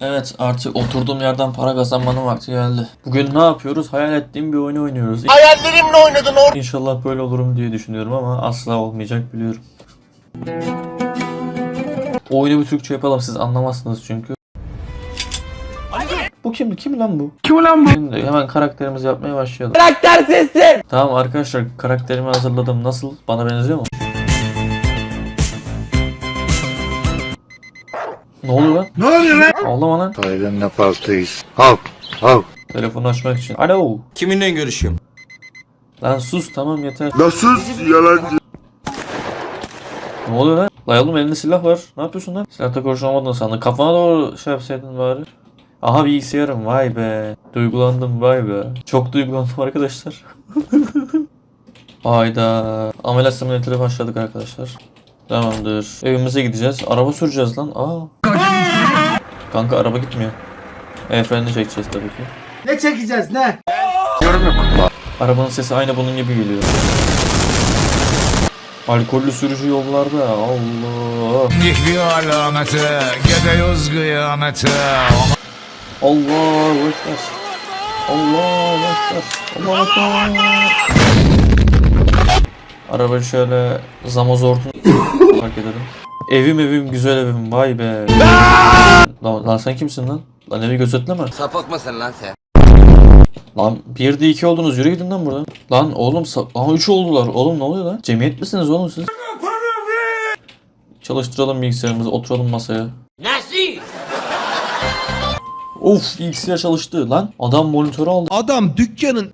Evet artık oturduğum yerden para kazanmanın vakti geldi. Bugün ne yapıyoruz? Hayal ettiğim bir oyunu oynuyoruz. Hayallerimle oynadın or. İnşallah böyle olurum diye düşünüyorum ama asla olmayacak biliyorum. Oyunu bir Türkçe yapalım siz anlamazsınız çünkü. Bu kim? Kim lan bu? Kim lan bu? Şimdi hemen karakterimizi yapmaya başlayalım. Karakter sessin. Tamam arkadaşlar karakterimi hazırladım. Nasıl? Bana benziyor mu? Ne oluyor lan? Ne oluyor lan? Ağlama lan. Ailemle parktayız. Halk, halk. Telefonu açmak için. Alo. Kiminle görüşüyorum? Lan sus tamam yeter. Nasıl yalancı? Ne oluyor lan? La oğlum elinde silah var. Ne yapıyorsun lan? Silahta kurşun olmadığını sandın. Kafana doğru şey yapsaydın bari. Aha bilgisayarım vay be. Duygulandım vay be. Çok duygulandım arkadaşlar. Hayda. Ameliyat simülatörü başladık arkadaşlar. Tamamdır. Evimize gideceğiz. Araba süreceğiz lan. Aa. Kanka araba gitmiyor. Frenini çekeceğiz tabii ki. Ne çekeceğiz ne? Arabanın sesi aynı bunun gibi geliyor. Alkollü sürücü yollarda Allah. bir alameti, gidiyoruz kıyamete. Allahu Ekber. Allahu Ekber. Allahu Ekber. Arabayı şöyle zamozortun fark edelim. Evim evim güzel evim vay be. Lan, lan sen kimsin lan? Lan evi gözetleme. Sapık mısın lan sen? Lan bir de iki oldunuz yürü gidin lan buradan. Lan oğlum sa- aha üç oldular. Oğlum ne oluyor lan? Cemiyet misiniz oğlum siz? Çalıştıralım bilgisayarımızı oturalım masaya. Nasıl? Of bilgisayar çalıştı lan. Adam monitörü aldı. Adam dükkanın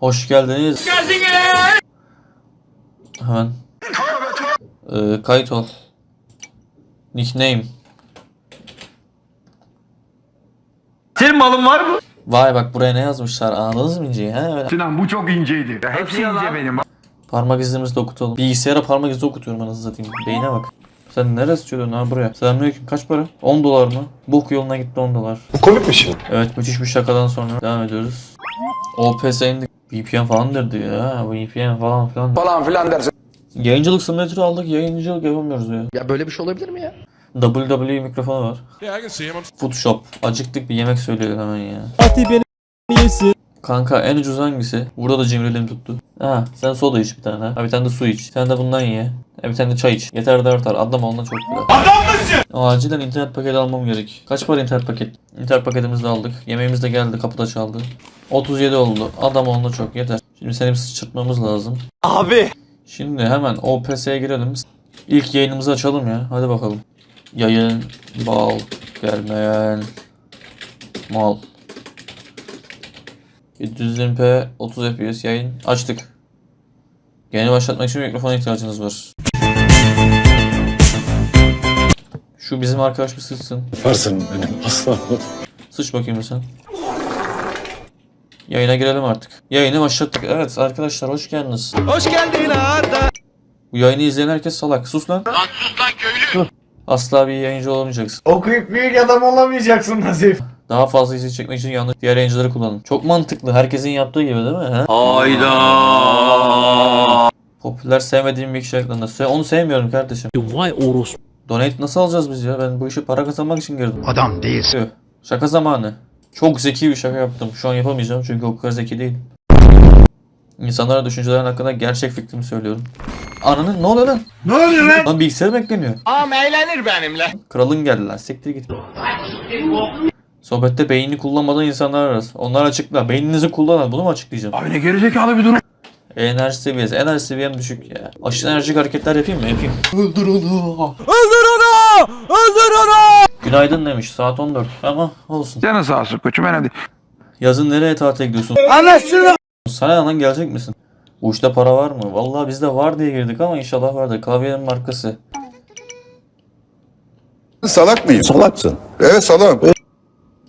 Hoş geldiniz. Hemen. Ee, kayıt ol. Nickname. Senin malın var mı? Vay bak buraya ne yazmışlar anladınız mı inceyi ha? Öyle. Sinan bu çok inceydi. Hepsi ince benim. Parmak izimizi de okutalım. Bilgisayara parmak izi okutuyorum anasını satayım. Beyine bak. Sen neresi çözüyorsun ha buraya? Selamünaleyküm. Kaç para? 10 dolar mı? Bok yoluna gitti 10 dolar. Komik bir şey. Evet müthiş bir şakadan sonra devam ediyoruz. OPS indik. VPN falan derdi ya. VPN falan filan. Falan filan dersin. Yayıncılık simülatörü aldık. Yayıncılık yapamıyoruz ya. Ya böyle bir şey olabilir mi ya? WWE mikrofonu var. Photoshop. Acıktık bir yemek söyleyelim hemen ya. Kanka en ucuz hangisi? Burada da cimriliğim tuttu. Ha sen soda iç bir tane. Ha bir tane de su iç. Sen de bundan ye. Ha bir tane de çay iç. Yeter de artar. Adam ondan çok güzel. Adam mısın? Acilen internet paketi almam gerek. Kaç para internet paket? İnternet paketimizi de aldık. Yemeğimiz de geldi. Kapıda çaldı. 37 oldu. Adam onunla çok yeter. Şimdi seni bir sıçırtmamız lazım. Abi. Şimdi hemen OPS'ye girelim. İlk yayınımızı açalım ya. Hadi bakalım. Yayın, bal, gelmeyen, mal. 720p 30 fps yayın açtık. Yayını başlatmak için mikrofona ihtiyacınız var. Şu bizim arkadaş bir sıçsın. Varsın benim aslanım. Sıç bakayım sen. Yayına girelim artık. Yayını başlattık. Evet arkadaşlar hoş geldiniz. Hoş geldin Arda. Bu yayını izleyen herkes salak. Sus lan. Lan sus lan köylü. Asla bir yayıncı olamayacaksın. Okuyup büyük adam olamayacaksın Nazif. Daha fazla izin çekmek için yanlış diğer yayıncıları kullanın. Çok mantıklı. Herkesin yaptığı gibi değil mi? He? Hayda. Popüler sevmediğim bir kişi hakkında. Se- Onu sevmiyorum kardeşim. Vay orospu. Donate nasıl alacağız biz ya? Ben bu işe para kazanmak için girdim. Adam değilsin. Şaka zamanı. Çok zeki bir şaka yaptım. Şu an yapamayacağım çünkü o kadar zeki değilim. İnsanlara düşüncelerin hakkında gerçek fikrimi söylüyorum. Ananın ne oluyor lan? Ne oluyor lan? Lan bilgisayarım ekleniyor. Ağam eğlenir benimle. Kralın geldi lan. Siktir git. Sohbette beynini kullanmadan insanlar arası. Onlar açıkla. Beyninizi kullanın. Bunu mu açıklayacağım? Abi ne gerizekalı bir durum. Enerji seviyesi. Enerji seviyem düşük ya. Aşırı enerjik hareketler yapayım mı? Yapayım. Öldür onu. Öldür onu! Öldür onu! Günaydın demiş. Saat 14. Ama olsun. Canı sağ olsun koçum önemli. Yazın nereye tatile gidiyorsun? Anasını. Sana lan gelecek misin? Bu işte para var mı? Vallahi bizde var diye girdik ama inşallah vardır. Klavyenin markası. Salak mıyım? Salaksın. Evet salak.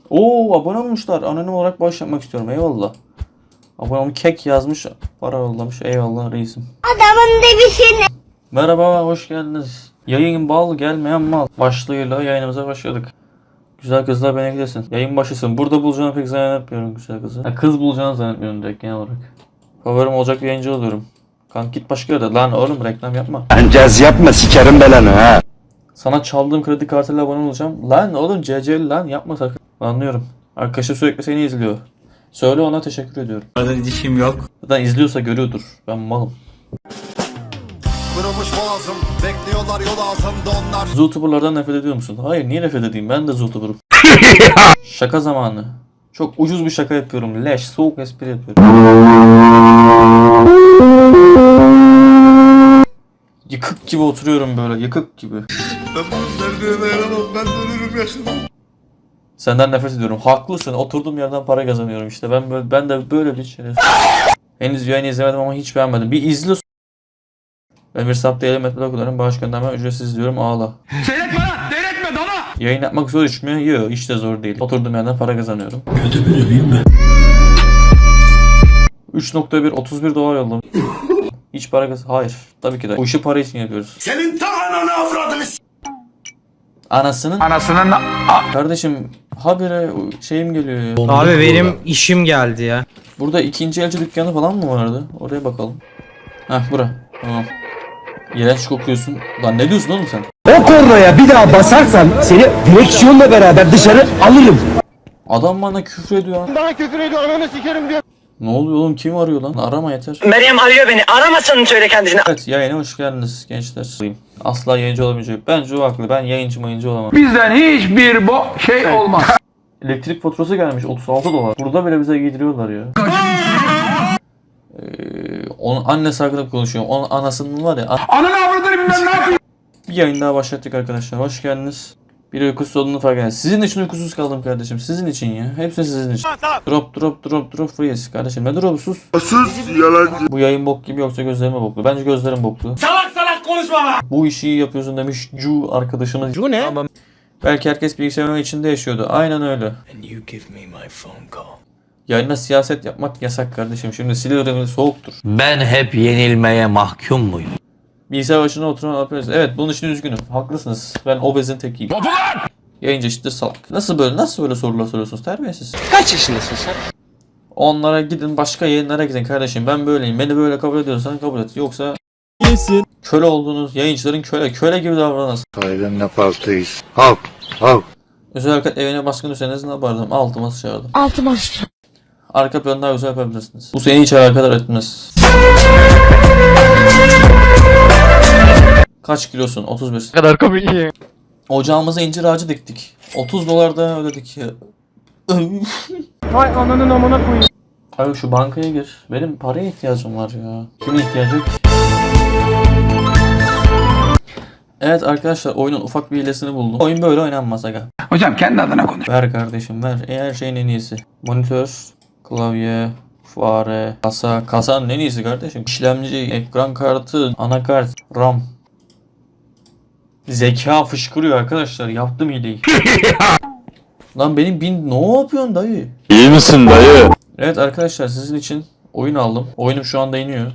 Oo abone olmuşlar. Anonim olarak bağış yapmak istiyorum. Eyvallah. Abone olmuş kek yazmış. Para yollamış. Eyvallah reisim. Adamın debişini. Merhaba, hoş geldiniz. Yayın bal gelmeyen mal başlığıyla yayınımıza başladık. Güzel kızlar beni gidesin. Yayın başlasın. Burada bulacağını pek zannetmiyorum güzel kızı. Ha, kız bulacağını zannetmiyorum direkt genel olarak. Favorim olacak bir yayıncı oluyorum. Kanka git başka yerde. Lan oğlum reklam yapma. Encez yapma sikerim belanı ha. Sana çaldığım kredi kartıyla abone olacağım. Lan oğlum CC'li lan yapma sakın. Anlıyorum. Arkadaşım sürekli seni izliyor. Söyle ona teşekkür ediyorum. Zaten dişim yok. Zaten izliyorsa görüyordur. Ben malım. Kırılmış boğazım Bekliyorlar yol ağzımda onlar Zootuberlardan nefret ediyor musun? Hayır niye nefret edeyim? Ben de Zootuber'ım. şaka zamanı. Çok ucuz bir şaka yapıyorum. Leş, soğuk espri yapıyorum. Yıkık gibi oturuyorum böyle, yıkık gibi. Senden nefret ediyorum. Haklısın. Oturduğum yerden para kazanıyorum işte. Ben böyle, ben de böyle bir şeref. Henüz yayını izlemedim ama hiç beğenmedim. Bir izle. Ben bir sap değilim etmede okularım. Bağış gönderme ücretsiz diyorum ağla. Seyretme lan! Seyretme dana! Yayın yapmak zor iş mi? Yok hiç de zor değil. Oturduğum yerden para kazanıyorum. 3.1 31 dolar yolladım. Hiç para kaz... Hayır. Tabii ki de. Bu işi para için yapıyoruz. Senin ta ananı avradını Anasının... Anasının... Kardeşim habire şeyim geliyor ya. Abi benim işim geldi ya. Burada ikinci elci dükkanı falan mı vardı? Oraya bakalım. Heh bura. Tamam. İğrenç kokuyorsun. Lan ne diyorsun oğlum sen? O kornaya bir daha basarsan seni direksiyonla beraber dışarı alırım. Adam bana küfür ediyor. Bana küfür ediyor ananı sikerim diyor. Ne oluyor oğlum kim arıyor lan? Arama yeter. Meryem arıyor beni. Aramasın söyle kendisine. Evet yayına hoş geldiniz gençler. Asla yayıncı olamayacak. Bence o haklı. Ben yayıncı mayıncı olamam. Bizden hiçbir bo şey olmaz. Elektrik faturası gelmiş 36 dolar. Burada bile bize giydiriyorlar ya. Ee, onun annesi hakkında konuşuyorum. Onun anasının var ya. an- Ananı avradını bilmem ne yapayım. Bir yayın daha başlattık arkadaşlar. Hoş geldiniz. Bir uykusuz olduğunu fark ettim. Sizin için uykusuz kaldım kardeşim. Sizin için ya. Hepsi sizin için. Drop drop drop drop freeze. Kardeşim ne drop sus. Sus yalancı. Bu yayın bok gibi yoksa gözlerime boklu. Bence gözlerim boklu. Salak salak konuşma lan. Bu işi iyi yapıyorsun demiş Cu arkadaşımız. Bu ne? Belki herkes bilgisayar oyunu içinde yaşıyordu. Aynen öyle. Yayında siyaset yapmak yasak kardeşim. Şimdi Silivri'nin soğuktur. Ben hep yenilmeye mahkum muyum? Bilgisayar başına oturan yapıyoruz. Evet bunun için üzgünüm. Haklısınız. Ben obezin tekiyim. Yayıncı işte salak. Nasıl böyle nasıl böyle sorular soruyorsunuz terbiyesiz. Kaç yaşındasın sen? Onlara gidin başka yayınlara gidin kardeşim. Ben böyleyim. Beni böyle kabul ediyorsan kabul et. Yoksa köle olduğunuz yayıncıların köle. Köle gibi davranırsın. Sahiden ne fazlayız. Halk. Halk. Özel evine baskın düşseniz ne yapardım? Altıma sıçardım. Altıma Arka planı daha güzel yapabilirsiniz. Bu seni hiç alakadar etmez. Kaç kilosun? 31. kadar komik. Ocağımıza incir ağacı diktik. 30 dolar da ödedik ya. Vay ananın amına koyayım. Abi şu bankaya gir. Benim paraya ihtiyacım var ya. Kimin ihtiyacı ki? Evet arkadaşlar oyunun ufak bir hilesini buldum. Oyun böyle oynanmaz aga. Hocam kendi adına konuş. Ver kardeşim ver. E, her şeyin en iyisi. Monitör, klavye, fare, kasa. Kasanın en iyisi kardeşim. İşlemci, ekran kartı, anakart, RAM. Zeka fışkırıyor arkadaşlar. Yaptım hileyi. Lan benim bin ne yapıyorsun dayı? İyi misin dayı? Evet arkadaşlar sizin için oyun aldım. Oyunum şu anda iniyor.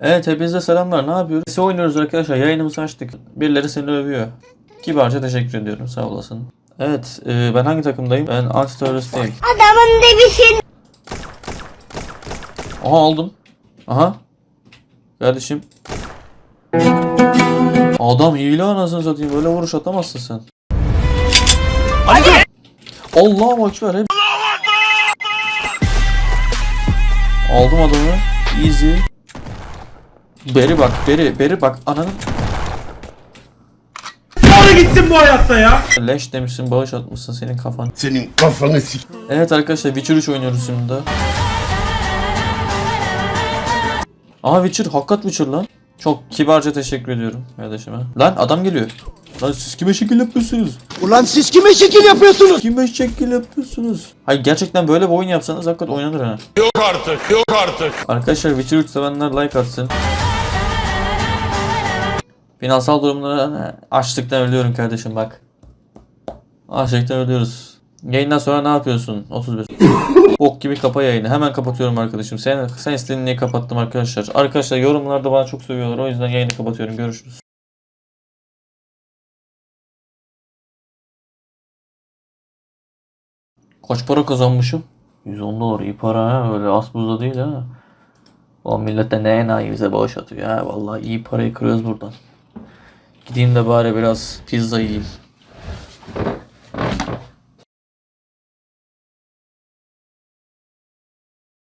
Evet hepinize selamlar. Ne yapıyoruz? Biz oynuyoruz arkadaşlar. Yayınımızı açtık. Birileri seni övüyor. Kibarca teşekkür ediyorum. Sağ olasın. Evet e, ben hangi takımdayım? Ben anti-teröristteyim. Adamın debişin. Aha aldım. Aha. Kardeşim. Adam hile anasını satayım. Böyle vuruş atamazsın sen. Allahu Ekber. Hep... Aldım adamı. Easy. Beri bak, beri, beri bak. Ananın. gitsin bu hayatta ya. Leş demişsin, bağış atmışsın senin kafan. Senin kafanı sik. Evet arkadaşlar Witcher 3 oynuyoruz şimdi Aha Witcher, hakikat Witcher lan. Çok kibarca teşekkür ediyorum kardeşime. Lan adam geliyor. Lan siz kime şekil yapıyorsunuz? Ulan siz kime şekil yapıyorsunuz? Kime şekil yapıyorsunuz? Hayır gerçekten böyle bir oyun yapsanız hakikaten oynanır ha. Yok artık. Yok artık. Arkadaşlar Witcher 3 sevenler like atsın. Finansal durumları açlıktan ölüyorum kardeşim bak. Açlıktan ölüyoruz. Yayından sonra ne yapıyorsun? 31. Bok gibi kapa yayını. Hemen kapatıyorum arkadaşım. Sen, sen istediğin diye kapattım arkadaşlar. Arkadaşlar yorumlarda bana çok seviyorlar. O yüzden yayını kapatıyorum. Görüşürüz. Kaç para kazanmışım? 110 dolar iyi para ha. Öyle az buzda değil ha. O millet de ne enayi bize bağış atıyor ha. Vallahi iyi parayı kırıyoruz buradan. Gideyim de bari biraz pizza yiyeyim.